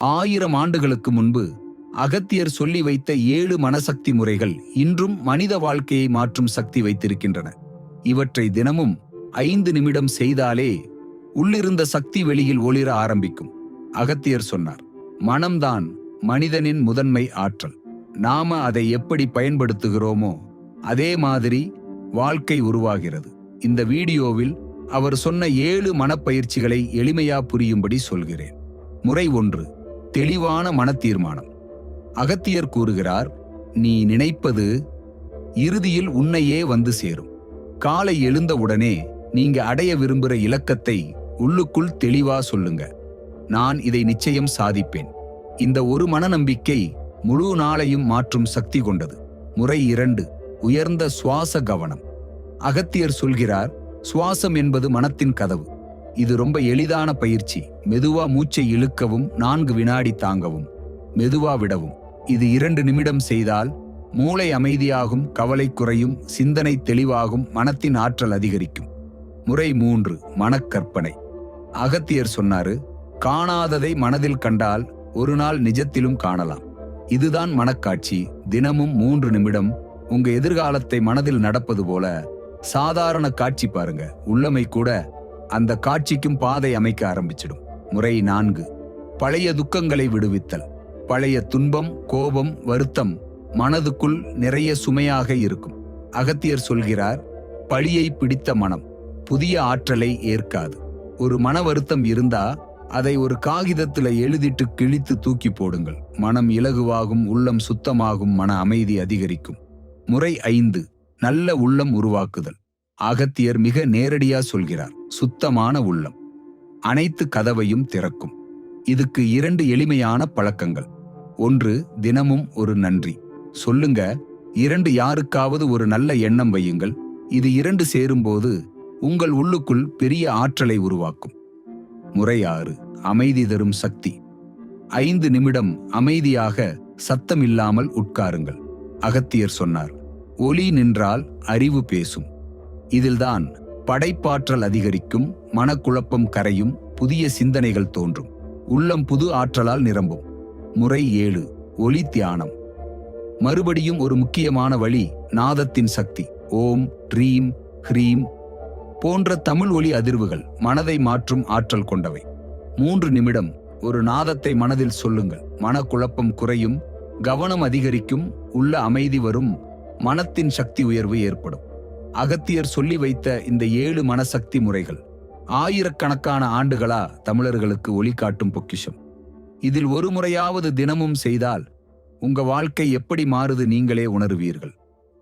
ஆயிரம் ஆண்டுகளுக்கு முன்பு அகத்தியர் சொல்லி வைத்த ஏழு மனசக்தி முறைகள் இன்றும் மனித வாழ்க்கையை மாற்றும் சக்தி வைத்திருக்கின்றன. இவற்றை தினமும் ஐந்து நிமிடம் செய்தாலே உள்ளிருந்த சக்தி வெளியில் ஒளிர ஆரம்பிக்கும். அகத்தியர் சொன்னார் மனம்தான் மனிதனின் முதன்மை ஆற்றல். நாம அதை எப்படி பயன்படுத்துகிறோமோ அதே மாதிரி வாழ்க்கை உருவாகிறது. இந்த வீடியோவில் அவர் சொன்ன ஏழு மனப்பயிற்சிகளை எளிமையா புரியும்படி சொல்கிறேன். முறை ஒன்று தெளிவான மனத்தீர்மானம். அகத்தியர் கூறுகிறார் நீ நினைப்பது இறுதியில் உன்னையே வந்து சேரும். காலை எழுந்தவுடனே நீங்க அடைய விரும்புகிற இலக்கத்தை உள்ளுக்குள் தெளிவா சொல்லுங்க. நான் இதை நிச்சயம் சாதிப்பேன். இந்த ஒரு மனநம்பிக்கை முழு நாளையும் மாற்றும் சக்தி கொண்டது. முறை இரண்டு உயர்ந்த சுவாச கவனம். அகத்தியர் சொல்கிறார் சுவாசம் என்பது மனத்தின் கதவு. இது ரொம்ப எளிதான பயிற்சி. மெதுவா மூச்சை இழுக்கவும் நான்கு வினாடி தாங்கவும் மெதுவா விடவும். இது இரண்டு நிமிடம் செய்தால் மூளை அமைதியாகும் கவலை குறையும் சிந்தனை தெளிவாகும் மனத்தின் ஆற்றல் அதிகரிக்கும். முறை மூன்று மனக்கற்பனை. அகத்தியர் சொன்னாரு காணாததை மனதில் கண்டால் ஒரு நாள் நிஜத்திலும் காணலாம். இதுதான் மனக்காட்சி. தினமும் மூன்று நிமிடம் உங்க எதிர்காலத்தை மனதில் நடப்பது போல சாதாரண காட்சி பாருங்க. உள்ளமை கூட அந்த காட்சிக்கும் பாதை அமைக்க ஆரம்பிச்சிடும். முறை நான்கு. பழைய துக்கங்களை விடுவித்தல். பழைய துன்பம் கோபம் வருத்தம் மனதுக்குள் நிறைய சுமையாக இருக்கும். அகத்தியர் சொல்கிறார் பழியை பிடித்த மனம் புதிய ஆற்றலை ஏற்காது. ஒரு மன வருத்தம் இருந்தா அதை ஒரு காகிதத்துல எழுதிட்டு கிழித்து தூக்கி போடுங்கள். மனம் இலகுவாகும் உள்ளம் சுத்தமாகும் மன அமைதி அதிகரிக்கும். முறை ஐந்து. நல்ல உள்ளம் உருவாக்குதல். அகத்தியர் மிக நேரடியா சொல்கிறார் சுத்தமான உள்ளம். அனைத்து கதவையும் திறக்கும். இதுக்கு இரண்டு எளிமையான பழக்கங்கள். ஒன்று தினமும் ஒரு நன்றி. சொல்லுங்க இரண்டு யாருக்காவது ஒரு நல்ல எண்ணம் வையுங்கள். இது இரண்டு சேரும்போது உங்கள் உள்ளுக்குள் பெரிய ஆற்றலை உருவாக்கும். முறை ஆறு அமைதி தரும் சக்தி. ஐந்து நிமிடம் அமைதியாக சத்தமில்லாமல் உட்காருங்கள். அகத்தியர் சொன்னார் ஒலி நின்றால் அறிவு பேசும். இதில்தான் படைப்பாற்றல் அதிகரிக்கும் மனக்குழப்பம் கரையும் புதிய சிந்தனைகள் தோன்றும். உள்ளம் புது ஆற்றலால் நிரம்பும். முறை ஏழு ஒலி தியானம். மறுபடியும் ஒரு முக்கியமான வழி நாதத்தின் சக்தி. ஓம் ட்ரீம் ஹ்ரீம் போன்ற தமிழ் ஒலி அதிர்வுகள் மனதை மாற்றும் ஆற்றல் கொண்டவை. மூன்று நிமிடம் ஒரு நாதத்தை மனதில் சொல்லுங்கள். மனக்குழப்பம் குறையும் கவனம் அதிகரிக்கும் உள்ள அமைதி வரும் மனத்தின் சக்தி உயர்வு ஏற்படும். அகத்தியர் சொல்லி வைத்த இந்த ஏழு மனசக்தி முறைகள் ஆயிரக்கணக்கான ஆண்டுகளா தமிழர்களுக்கு ஒளி காட்டும் பொக்கிஷம். இதில் ஒரு முறையாவது தினமும் செய்தால் உங்க வாழ்க்கை எப்படி மாறுது நீங்களே உணருவீர்கள்.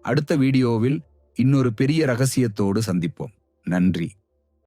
அடுத்த வீடியோவில் இன்னொரு பெரிய ரகசியத்தோடு சந்திப்போம். நன்றி.